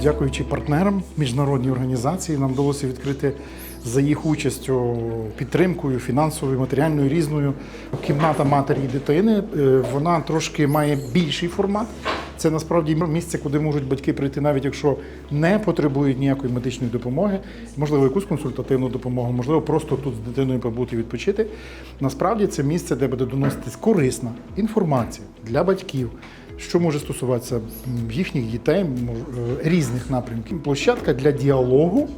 завдячуючи партнерам, міжнародній організації, нам вдалося відкрити за їх участю підтримкою фінансовою, матеріальною різною. Кімната матері і дитини е, вона трошки має більший формат. Це насправді місце, куди можуть батьки прийти, навіть якщо не потребують ніякої медичної допомоги, можливо, якусь консультативну допомогу, можливо, просто тут з дитиною побути і відпочити. Насправді це місце, де буде доноситись корисна інформація для батьків, що може стосуватися їхніх дітей, е, різних напрямків. Площадка для діалогу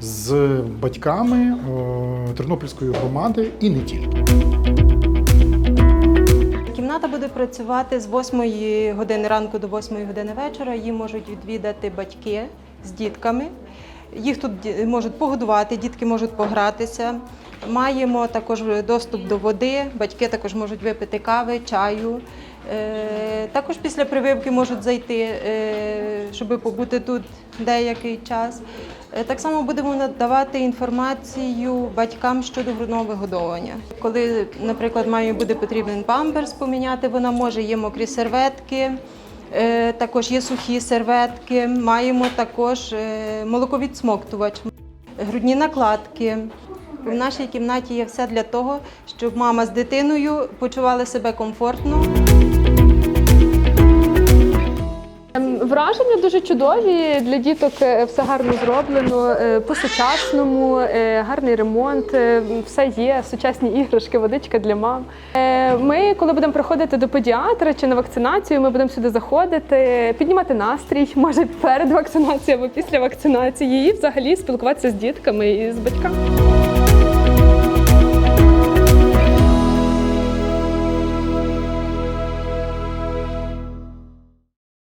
з батьками е, Тернопільської громади і не тільки. Кімната буде працювати з 8 години ранку до 8 години вечора. Її можуть відвідати батьки з дітками. Їх тут можуть погодувати, дітки можуть погратися. Маємо також доступ до води, батьки також можуть випити кави, чаю. Е, Також після прививки можуть зайти, е, щоб побути тут деякий час. Е, Так само будемо надавати інформацію батькам щодо грудного вигодовування. Коли, наприклад, мамі буде потрібен памперс поміняти, вона може, є мокрі серветки, також є сухі серветки, маємо також молоковідсмоктувач, грудні накладки. В нашій кімнаті є все для того, щоб мама з дитиною почували себе комфортно. Ем, Враження дуже чудові. Для діток е, все гарно зроблено, е, по-сучасному, е, гарний ремонт, все є, сучасні іграшки, водичка для мам. Ми, коли будемо приходити до педіатра чи на вакцинацію, ми будемо сюди заходити, піднімати настрій, може перед вакцинацією або після вакцинації, і взагалі спілкуватися з дітками і з батьками.